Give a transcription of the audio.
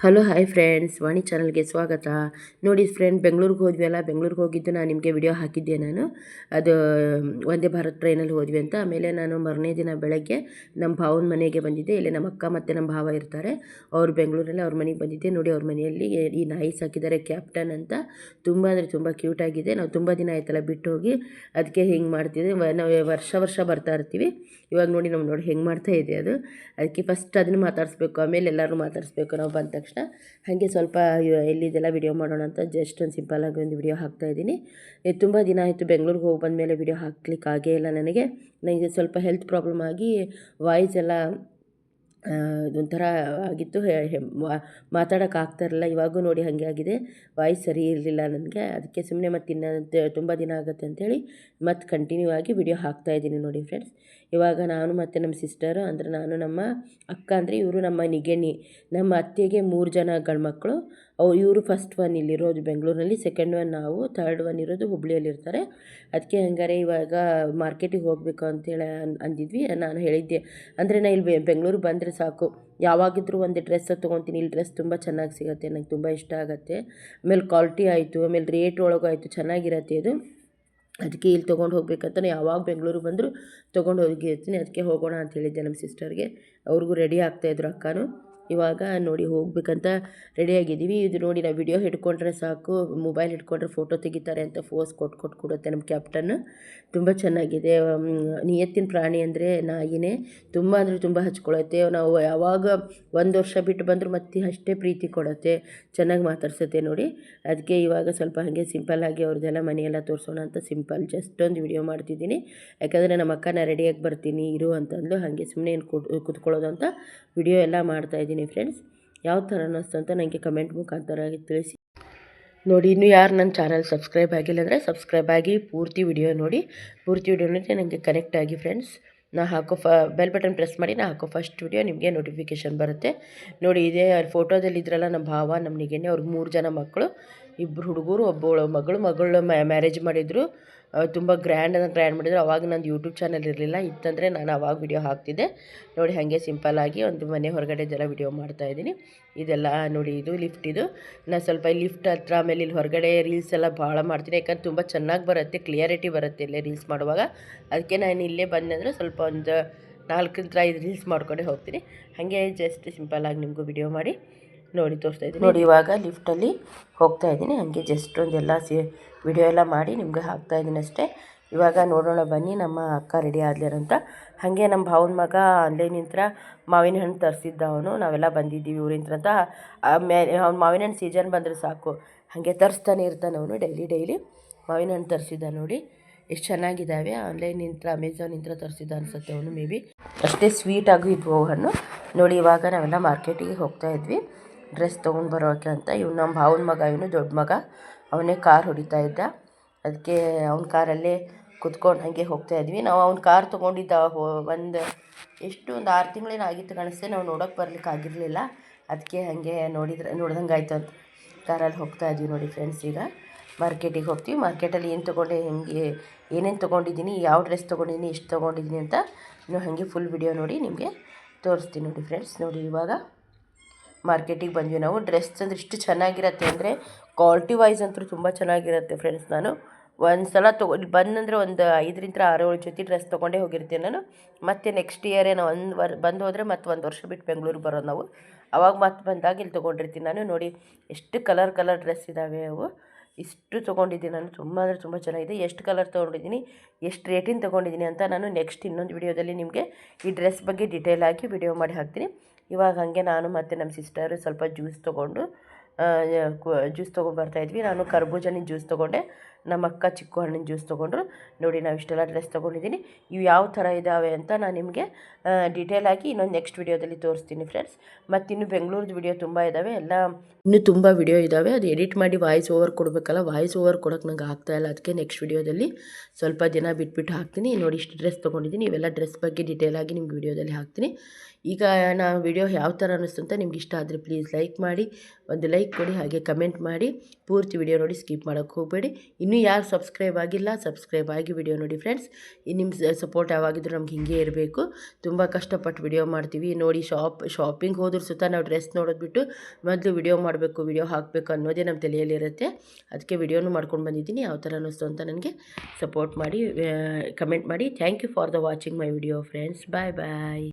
Hello hi friends ವಾಣಿ ಚಾನಲ್ಗೆ ಸ್ವಾಗತ. ನೋಡಿ ಫ್ರೆಂಡ್ ಬೆಂಗಳೂರಿಗೆ ಹೋದ್ವಿ ಅಲ್ಲ? ಬೆಂಗಳೂರಿಗೆ ಹೋಗಿದ್ದು ನಾನು ನಿಮಗೆ ವಿಡಿಯೋ ಹಾಕಿದ್ದೆ ನಾನು. ಅದು ವಂದೇ ಭಾರತ್ ಟ್ರೈನಲ್ಲಿ ಹೋದ್ವಿ ಅಂತ. ಆಮೇಲೆ ನಾನು ಮರನೇ ದಿನ ಬೆಳಗ್ಗೆ ನಮ್ಮ ಭಾವನ ಮನೆಗೆ ಬಂದಿದ್ದೆ. ಇಲ್ಲಿ ನಮ್ಮ ಅಕ್ಕ ಮತ್ತು ನಮ್ಮ ಭಾವ ಇರ್ತಾರೆ. ಅವ್ರು ಬೆಂಗಳೂರಲ್ಲಿ ಅವ್ರ ಮನೆಗೆ ಬಂದಿದ್ದೆ. ನೋಡಿ ಅವ್ರ ಮನೆಯಲ್ಲಿ ಈ ನಾಯಿ ಸಾಕಿದ್ದಾರೆ ಕ್ಯಾಪ್ಟನ್ ಅಂತ. ತುಂಬ ಅಂದರೆ ತುಂಬ ಕ್ಯೂಟಾಗಿದೆ ನಾವು ತುಂಬ ದಿನ ಆಯ್ತಲ್ಲ ಬಿಟ್ಟು ಹೋಗಿ. ಅದಕ್ಕೆ ಹಿಂಗೆ ಮಾಡ್ತಿದ್ದೆ ನಾವು ವರ್ಷ ವರ್ಷ ಬರ್ತಾ ಇರ್ತೀವಿ. ಇವಾಗ ನೋಡಿ ನಾವು ನೋಡಿ ಹೆಂಗೆ ಮಾಡ್ತಾ ಇದೆ ಅದು. ಅದಕ್ಕೆ ಫಸ್ಟ್ ಅದನ್ನು ಮಾತಾಡಿಸ್ಬೇಕು. ಆಮೇಲೆ ಎಲ್ಲರೂ ಮಾತಾಡಿಸ್ಬೇಕು. ನಾವು ಬಂದ ಹಾಗೆ ಸ್ವಲ್ಪ ಎಲ್ಲಿದೆಲ್ಲ ವಿಡಿಯೋ ಮಾಡೋಣ ಅಂತ ಜಸ್ಟ್ ಒಂದು ಸಿಂಪಲ್ಲಾಗಿ ಒಂದು ವಿಡಿಯೋ ಹಾಕ್ತಾ ಇದ್ದೀನಿ. ತುಂಬ ದಿನ ಆಯಿತು ಬೆಂಗಳೂರಿಗೆ ಹೋಗಿ ಬಂದಮೇಲೆ ವಿಡಿಯೋ ಹಾಕ್ಲಿಕ್ಕೆ ಆಗೇ ಇಲ್ಲ ನನಗೆ. ನನಗೆ ಸ್ವಲ್ಪ ಹೆಲ್ತ್ ಪ್ರಾಬ್ಲಮ್ ಆಗಿ ವಾಯ್ಸ್ ಎಲ್ಲ ಇದೊಂಥರ ಆಗಿತ್ತು. ಮಾತಾಡಕ್ಕೆ ಆಗ್ತಾ ಇರಲಿಲ್ಲ. ಇವಾಗೂ ನೋಡಿ ಹಾಗೆ ಆಗಿದೆ. ವಾಯ್ಸ್ ಸರಿ ಇರಲಿಲ್ಲ ನನಗೆ. ಅದಕ್ಕೆ ಸುಮ್ಮನೆ ಮತ್ತೆ ಇನ್ನೊಂದು ತುಂಬ ದಿನ ಆಗುತ್ತೆ ಅಂಥೇಳಿ ಮತ್ತೆ ಕಂಟಿನ್ಯೂ ಆಗಿ ವಿಡಿಯೋ ಹಾಕ್ತಾ ಇದ್ದೀನಿ ನೋಡಿ ಫ್ರೆಂಡ್ಸ್ ಇವಾಗ ನಾನು ಮತ್ತು ನಮ್ಮ ಸಿಸ್ಟರು ಅಂದರೆ ನಾನು ನಮ್ಮ ಅಕ್ಕ ಅಂದರೆ ಇವರು ನಮ್ಮ ನಿಗೆಣಿ ನಮ್ಮ ಅತ್ತೆಗೆ ಮೂರು ಜನ ಗಂಡ್ಮಕ್ಳು ಅವು ಇವರು ಫಸ್ಟ್ ಒನ್ ಇಲ್ಲಿರೋದು ಬೆಂಗಳೂರಿನಲ್ಲಿ ಸೆಕೆಂಡ್ ಒನ್ ನಾವು ಥರ್ಡ್ ಒನ್ ಇರೋದು ಹುಬ್ಳಿಯಲ್ಲಿ ಇರ್ತಾರೆ ಅದಕ್ಕೆ ಹಂಗಾರೆ ಇವಾಗ ಮಾರ್ಕೆಟಿಗೆ ಹೋಗಬೇಕು ಅಂತೇಳಿ ಅನ್, ಅಂದಿದ್ವಿ. ನಾನು ಹೇಳಿದ್ದೆ, ಅಂದರೆ ನಾ ಇಲ್ಲಿ ಬೆಂಗಳೂರು ಬಂದರೆ ಸಾಕು. ಯಾವಾಗಿದ್ರೂ ಒಂದು ಡ್ರೆಸ್ ತೊಗೊತೀನಿ. ಇಲ್ಲಿ ಡ್ರೆಸ್ ತುಂಬ ಚೆನ್ನಾಗಿ ಸಿಗುತ್ತೆ, ನಂಗೆ ತುಂಬ ಇಷ್ಟ ಆಗುತ್ತೆ. ಆಮೇಲೆ ಕ್ವಾಲಿಟಿ ಆಯಿತು, ಆಮೇಲೆ ರೇಟ್ ಒಳಗಾಯಿತು ಚೆನ್ನಾಗಿರತ್ತೆ ಅದು ಅದಕ್ಕೆ ಇಲ್ಲಿ ತೊಗೊಂಡು ಹೋಗ್ಬೇಕಂತ ನಾನು ಯಾವಾಗ ಬೆಂಗಳೂರು ಬಂದರೂ ತೊಗೊಂಡು ಹೋಗಿರ್ತೀನಿ. ಅದಕ್ಕೆ ಹೋಗೋಣ ಅಂತ ಹೇಳಿದ್ದೆ ನಮ್ಮ ಸಿಸ್ಟರ್ಗೆ ಅವ್ರಿಗೂ ರೆಡಿ ಆಗ್ತಾಯಿದ್ರು ಅಕ್ಕನೂ. ಇವಾಗ ನೋಡಿ ಹೋಗ್ಬೇಕಂತ ರೆಡಿಯಾಗಿದ್ದೀವಿ ಇದು ನೋಡಿ ನಾವು ವಿಡಿಯೋ ಹಿಡ್ಕೊಂಡ್ರೆ ಸಾಕು. ಮೊಬೈಲ್ ಹಿಡ್ಕೊಂಡ್ರೆ ಫೋಟೋ ತೆಗಿತಾರೆ ಅಂತ ಫೋಸ್ ಕೊಟ್ಟು ಕೊಟ್ಟು ಕೊಡುತ್ತೆ ನಮ್ಮ ಕ್ಯಾಪ್ಟನ್ ತುಂಬ ಚೆನ್ನಾಗಿದೆ. ನಿಯತ್ತಿನ ಪ್ರಾಣಿ ಅಂದರೆ ನಾಯಿನೇ. ತುಂಬ ಅಂದರೆ ತುಂಬ ಹಚ್ಕೊಳತ್ತೆ. ನಾವು ಯಾವಾಗ ಒಂದು ವರ್ಷ ಬಿಟ್ಟು ಬಂದರೂ ಮತ್ತೆ ಅಷ್ಟೇ ಪ್ರೀತಿ ಕೊಡುತ್ತೆ. ಚೆನ್ನಾಗಿ ಮಾತಾಡ್ಸುತ್ತೆ ನೋಡಿ. ಅದಕ್ಕೆ ಇವಾಗ ಸ್ವಲ್ಪ ಹಾಗೆ ಸಿಂಪಲ್ಲಾಗಿ ಅವ್ರದ್ದೆಲ್ಲ ಮನೆಯೆಲ್ಲ ತೋರಿಸೋಣ ಅಂತ ಸಿಂಪಲ್ ಜಸ್ಟ್ ಒಂದು ವಿಡಿಯೋ ಮಾಡ್ತಿದ್ದೀನಿ. ಯಾಕಂದರೆ ನಮ್ಮ ಅಕ್ಕನ ರೆಡಿಯಾಗಿ ಬರ್ತೀನಿ, ಇರು ಅಂತಂದು ಹಾಗೆ ಸುಮ್ಮನೆ ಏನು ಕೂತ್, ಕೂತ್ಕೊಳ್ಳೋದು ಅಂತ ವಿಡಿಯೋ ಎಲ್ಲ ಮಾಡ್ತಾಯಿದ್ದೀನಿ ಫ್ರೆಂಡ್ಸ್ ಯಾವ ಥರ ಅನ್ನಿಸ್ತು ಅಂತ ನನಗೆ ಕಮೆಂಟ್ ಮುಖಾಂತರ ತಿಳಿಸಿ. ನೋಡಿ, ಇನ್ನೂ ಯಾರು ನನ್ನ ಚಾನಲ್ ಸಬ್ಸ್ಕ್ರೈಬ್ ಆಗಿಲ್ಲ ಅಂದರೆ ಸಬ್ಸ್ಕ್ರೈಬ್ ಆಗಿ ಪೂರ್ತಿ ವಿಡಿಯೋ ನೋಡಿ. ಪೂರ್ತಿ ವಿಡಿಯೋ ನೋಡಿ ನನಗೆ ಕನೆಕ್ಟ್ ಆಗಿ ಫ್ರೆಂಡ್ಸ್ ನಾ ಹಾಕೋ ಫ ಬೆಲ್ ಬಟನ್ ಪ್ರೆಸ್ ಮಾಡಿ ನಾ ಹಾಕೋ ಫಸ್ಟ್ ವಿಡಿಯೋ ನಿಮಗೆ ನೋಟಿಫಿಕೇಷನ್ ಬರುತ್ತೆ. ನೋಡಿ, ಇದೇ ಫೋಟೋದಲ್ಲಿ ಇದ್ರಲ್ಲ ನಮ್ಮ ಭಾವ ನಮ್ಮ ನಿಗೆನೆ ಅವ್ರಿಗೆ ಮೂರು ಜನ ಮಕ್ಕಳು ಇಬ್ಬರು ಹುಡುಗರು, ಒಬ್ಬಳು ಮಗಳು ಮಗಳು ಮ್ಯಾರೇಜ್ ಮಾಡಿದರು. ತುಂಬ ಗ್ರ್ಯಾಂಡ್ ಅಂತ ಗ್ರ್ಯಾಂಡ್ ಮಾಡಿದ್ರು. ಅವಾಗ ನಂದು ಯೂಟ್ಯೂಬ್ ಚಾನಲ್ ಇರಲಿಲ್ಲ. ಇತ್ತಂದರೆ ನಾನು ಅವಾಗ ವಿಡಿಯೋ ಹಾಕ್ತಿದ್ದೆ. ನೋಡಿ ಹಾಗೆ ಸಿಂಪಲ್ಲಾಗಿ ಒಂದು ಮನೆ ಹೊರಗಡೆ ಹೊರಗಡೆದೆಲ್ಲ ವಿಡಿಯೋ ಮಾಡ್ತಾಯಿದ್ದೀನಿ ಇದೆಲ್ಲ ನೋಡಿ, ಇದು ಲಿಫ್ಟ್ ಇದು. ನಾನು ಸ್ವಲ್ಪ ಲಿಫ್ಟ್ ಹತ್ರ ಆಮೇಲೆ ಇಲ್ಲಿ ಹೊರಗಡೆ ರೀಲ್ಸ್ ಎಲ್ಲ ಭಾಳ ಮಾಡ್ತೀನಿ. ಯಾಕಂದ್ರೆ ತುಂಬ ಚೆನ್ನಾಗಿ ಬರುತ್ತೆ ಕ್ಲಿಯರಿಟಿ ಬರುತ್ತೆ ಇಲ್ಲೇ ರೀಲ್ಸ್ ಮಾಡುವಾಗ. ಅದಕ್ಕೆ ನಾನು ಇಲ್ಲೇ ಬಂದೆ ಅಂದರೆ ಸ್ವಲ್ಪ ಒಂದು ನಾಲ್ಕರಿಂದ ಐದು ರೀಲ್ಸ್ ಮಾಡ್ಕೊಂಡೇ ಹೋಗ್ತೀನಿ. ಹಾಗೆ ಜಸ್ಟ್ ಸಿಂಪಲ್ಲಾಗಿ ನಿಮಗೂ ವಿಡಿಯೋ ಮಾಡಿ. ನೋಡಿ ತೋರಿಸ್ತಾ ಇದ್ದೀನಿ. ನೋಡಿ, ಇವಾಗ ಲಿಫ್ಟಲ್ಲಿ ಹೋಗ್ತಾ ಇದ್ದೀನಿ. ಹಾಗೆ ಜಸ್ಟ್ ಒಂದೆಲ್ಲ ಸಿ ವಿಡಿಯೋ ಎಲ್ಲ ಮಾಡಿ ನಿಮಗೆ ಹಾಕ್ತಾ ಇದ್ದೀನಿ ಅಷ್ಟೇ. ಇವಾಗ ನೋಡೋಣ, ಬನ್ನಿ, ನಮ್ಮ ಅಕ್ಕ ರೆಡಿ ಆದ್ಲಾರಂತ ಹಾಗೆ ನಮ್ಮ ಭಾವನ ಮಗ ಆನ್ಲೈನಿಂದ ಮಾವಿನ ಹಣ್ಣು ತರಿಸಿದ್ದ ಅವನು. ನಾವೆಲ್ಲ ಬಂದಿದ್ದೀವಿ ಊರಿಂತ್ರ ಅಂತ. ಅವ್ನು ಮಾವಿನ ಹಣ್ಣು ಸೀಸನ್ ಬಂದರೆ ಸಾಕು. ಹಾಗೆ ತರಿಸ್ತಾನೆ ಇರ್ತಾನೆ ಅವನು ಡೈಲಿ ಡೈಲಿ ಮಾವಿನ ಹಣ್ಣು ತರಿಸಿದ್ದ ನೋಡಿ. ಎಷ್ಟು ಚೆನ್ನಾಗಿದ್ದಾವೆ. ಅಮೆಝಾನ್ ಅಮೆಝಾನಿಂದ ತರಿಸಿದ್ದ ಅನ್ಸುತ್ತೆ ಅವನು ಮೇ ಬಿ ಅಷ್ಟೇ ಸ್ವೀಟಾಗೂ ಇದ್ವು ಹಣ್ಣು. ನೋಡಿ, ಇವಾಗ ನಾವೆಲ್ಲ ಮಾರ್ಕೆಟಿಗೆ ಹೋಗ್ತಾ ಇದ್ವಿ. ಡ್ರೆಸ್ ತೊಗೊಂಡು ಬರೋಕೆ ಅಂತ. ಇವ್ನು ನಮ್ಮ ಭಾವನ ಮಗ, ಇವನು ದೊಡ್ಡ ಮಗ. ಅವನೇ ಕಾರ್ ಹೊಡಿತಾ ಇದ್ದ. ಅದಕ್ಕೆ ಅವ್ನ ಕಾರಲ್ಲೇ ಕುತ್ಕೊಂಡು ಹಾಗೆ ಹೋಗ್ತಾ ಇದ್ವಿ. ನಾವು ಅವ್ನ ಕಾರ್ ತೊಗೊಂಡಿದ್ದ ಒಂದು ಎಷ್ಟು, ಒಂದು ಆರು ತಿಂಗಳೇನು ಆಗಿತ್ತು ಕಾಣಿಸ್ತೆ. ನಾವು ನೋಡೋಕೆ ಬರ್ಲಿಕ್ಕೆ ಆಗಿರಲಿಲ್ಲ. ಅದಕ್ಕೆ ಹಾಗೆ ನೋಡಿದ್ರೆ, ನೋಡ್ದಂಗೆ ಆಯ್ತು ಅಂತ. ಕಾರಲ್ಲಿ ಹೋಗ್ತಾ ಇದ್ವಿ ನೋಡಿ ಫ್ರೆಂಡ್ಸ್ ಈಗ. ಮಾರ್ಕೆಟಿಗೆ ಹೋಗ್ತೀವಿ. ಮಾರ್ಕೆಟಲ್ಲಿ ಏನು ತೊಗೊಂಡೆ, ಹೆಂಗೆ, ಏನೇನು ತೊಗೊಂಡಿದ್ದೀನಿ, ಯಾವ ಡ್ರೆಸ್ ತೊಗೊಂಡಿದ್ದೀನಿ, ಎಷ್ಟು ತೊಗೊಂಡಿದ್ದೀನಿ ಅಂತ ನಾವು ಹಾಗೆ ಫುಲ್ ವಿಡಿಯೋ ನೋಡಿ ನಿಮಗೆ ತೋರಿಸ್ತೀನಿ ನೋಡಿ ಫ್ರೆಂಡ್ಸ್. ನೋಡಿ ಇವಾಗ ಮಾರ್ಕೆಟಿಗೆ ಬಂದ್ವಿ ನಾವು. ಡ್ರೆಸ್ ಅಂದ್ರೆ ಇಷ್ಟು ಚೆನ್ನಾಗಿರತ್ತೆ ಅಂದರೆ ಕ್ವಾಲಿಟಿ ವೈಸ್ ಅಂತೂ ತುಂಬ ಚೆನ್ನಾಗಿರುತ್ತೆ ಫ್ರೆಂಡ್ಸ್ ನಾನು. ಒಂದು ಸಲ ತೊಗೊ, ಇಲ್ಲಿ ಬಂದಂದರೆ ಒಂದು ಐದರಿಂದ ಆರು ಏಳು ಜೊತೆ ಡ್ರೆಸ್ ತೊಗೊಂಡೇ ಹೋಗಿರ್ತೀನಿ ನಾನು. ಮತ್ತು ನೆಕ್ಸ್ಟ್ ಇಯರೇ ನಾವು ಒಂದು ವರ್, ಬಂದು ಹೋದರೆ ಮತ್ತೆ ಒಂದು ವರ್ಷ ಬಿಟ್ಟು ಬೆಂಗಳೂರಿಗೆ ಬರೋದು ನಾವು. ಅವಾಗ ಮತ್ತೆ ಬಂದಾಗ ಇಲ್ಲಿ ತೊಗೊಂಡಿರ್ತೀನಿ ನಾನು. ನೋಡಿ ಎಷ್ಟು ಕಲರ್ ಕಲರ್ ಡ್ರೆಸ್ ಇದ್ದಾವೆ ಅವು. ಇಷ್ಟು ತೊಗೊಂಡಿದ್ದೀನಿ ನಾನು. ತುಂಬ ಅಂದರೆ ತುಂಬ ಚೆನ್ನಾಗಿದೆ. ಎಷ್ಟು ಕಲರ್ ತೊಗೊಂಡಿದ್ದೀನಿ, ಎಷ್ಟು ರೇಟಿನ ತೊಗೊಂಡಿದ್ದೀನಿ ಅಂತ ನಾನು ನೆಕ್ಸ್ಟ್ ಇನ್ನೊಂದು ವಿಡಿಯೋದಲ್ಲಿ ನಿಮಗೆ ಈ ಡ್ರೆಸ್ ಬಗ್ಗೆ ಡೀಟೇಲ್ ಆಗಿ ವಿಡಿಯೋ ಮಾಡಿ ಹಾಕ್ತೀನಿ. ಇವಾಗ ಹಾಗೆ ನಾನು ಮತ್ತು ನಮ್ಮ ಸಿಸ್ಟರು ಸ್ವಲ್ಪ ಜ್ಯೂಸ್ ತೊಗೊಂಡು ಜ್ಯೂಸ್ ತೊಗೊಂಡು ಇದ್ವಿ. ನಾನು ಕರ್ಬೂಜನಿನ ಜ್ಯೂಸ್ ತೊಗೊಂಡೆ. ನಮ್ಮ ಅಕ್ಕ ಚಿಕ್ಕು ಹಣ್ಣಿನ ಜ್ಯೂಸ್ ತೊಗೊಂಡ್ರು. ನೋಡಿ, ನಾವು ಇಷ್ಟೆಲ್ಲ ಡ್ರೆಸ್ ತೊಗೊಂಡಿದ್ದೀನಿ. ಇವು ಯಾವ ಥರ ಇದ್ದಾವೆ ಅಂತ ನಾನು ನಿಮಗೆ ಡೀಟೇಲ್ ಆಗಿ ಇನ್ನೊಂದು ನೆಕ್ಸ್ಟ್ ವಿಡಿಯೋದಲ್ಲಿ ತೋರಿಸ್ತೀನಿ ಫ್ರೆಂಡ್ಸ್ ಮತ್ತು ಇನ್ನು ಬೆಂಗಳೂರದ್ದು ವಿಡಿಯೋ ತುಂಬ ಇದ್ದಾವೆ ಎಲ್ಲ ಇನ್ನೂ ತುಂಬ ವಿಡಿಯೋ ಇದ್ದಾವೆ ಅದು ಎಡಿಟ್ ಮಾಡಿ ವಾಯ್ಸ್ ಓವರ್ ಕೊಡಬೇಕಲ್ಲ ವಾಯ್ಸ್ ಓವರ್ ಕೊಡೋಕೆ ನಂಗೆ ಆಗ್ತಾಯಿಲ್ಲ ಅದಕ್ಕೆ ನೆಕ್ಸ್ಟ್ ವಿಡಿಯೋದಲ್ಲಿ ಸ್ವಲ್ಪ ದಿನ ಬಿಟ್ಬಿಟ್ಟು ಹಾಕ್ತೀನಿ. ನೋಡಿ, ಇಷ್ಟು ಡ್ರೆಸ್ ತೊಗೊಂಡಿದ್ದೀನಿ. ಇವೆಲ್ಲ ಡ್ರೆಸ್ ಬಗ್ಗೆ ಡೀಟೇಲಾಗಿ ನಿಮ್ಗೆ ವಿಡಿಯೋದಲ್ಲಿ ಹಾಕ್ತೀನಿ. ಈಗ ನಾನು ವಿಡಿಯೋ ಯಾವ ಥರ ಅನ್ನಿಸ್ತು ಅಂತ ನಿಮ್ಗೆ ಇಷ್ಟ ಆದರೆ ಪ್ಲೀಸ್ ಲೈಕ್ ಮಾಡಿ, ಒಂದು ಲೈಕ್ ಕೊಡಿ, ಹಾಗೆ ಕಮೆಂಟ್ ಮಾಡಿ. ಪೂರ್ತಿ ವಿಡಿಯೋ ನೋಡಿ ಸ್ಕಿಪ್ ಮಾಡೋಕ್ಕೆ ಹೋಗಬೇಡಿ. ಇನ್ನೂ ಯಾರು ಸಬ್ಸ್ಕ್ರೈಬ್ ಆಗಿಲ್ಲ ಸಬ್ಸ್ಕ್ರೈಬ್ ಆಗಿ ವಿಡಿಯೋ ನೋಡಿ ಫ್ರೆಂಡ್ಸ್ ನಿಮ್ಮ ಸಪೋರ್ಟ್ ಯಾವಾಗಿದ್ರು ನಮ್ಗೆ ಹಿಂಗೆ ಇರಬೇಕು. ತುಂಬ ಕಷ್ಟಪಟ್ಟು ವಿಡಿಯೋ ಮಾಡ್ತೀವಿ. ನೋಡಿ ಶಾಪ್ ಶಾಪಿಂಗ್ ಹೋದ್ರೂ ಸುತ್ತ ನಾವು ಡ್ರೆಸ್ ನೋಡೋದು ಬಿಟ್ಟು ಮೊದಲು ವಿಡಿಯೋ ಮಾಡಬೇಕು ವಿಡಿಯೋ ಹಾಕಬೇಕು ಅನ್ನೋದೇ ನಮ್ಮ ತಲೆಯಲ್ಲಿರುತ್ತೆ ಅದಕ್ಕೆ ವಿಡಿಯೋನು ಮಾಡ್ಕೊಂಡು ಬಂದಿದ್ದೀನಿ. ಯಾವ ಥರ ಅನ್ನಿಸ್ತು ಅಂತ ನನಗೆ ಸಪೋರ್ಟ್ ಮಾಡಿ ಕಮೆಂಟ್ ಮಾಡಿ. Thank you for the watching my video friends bye bye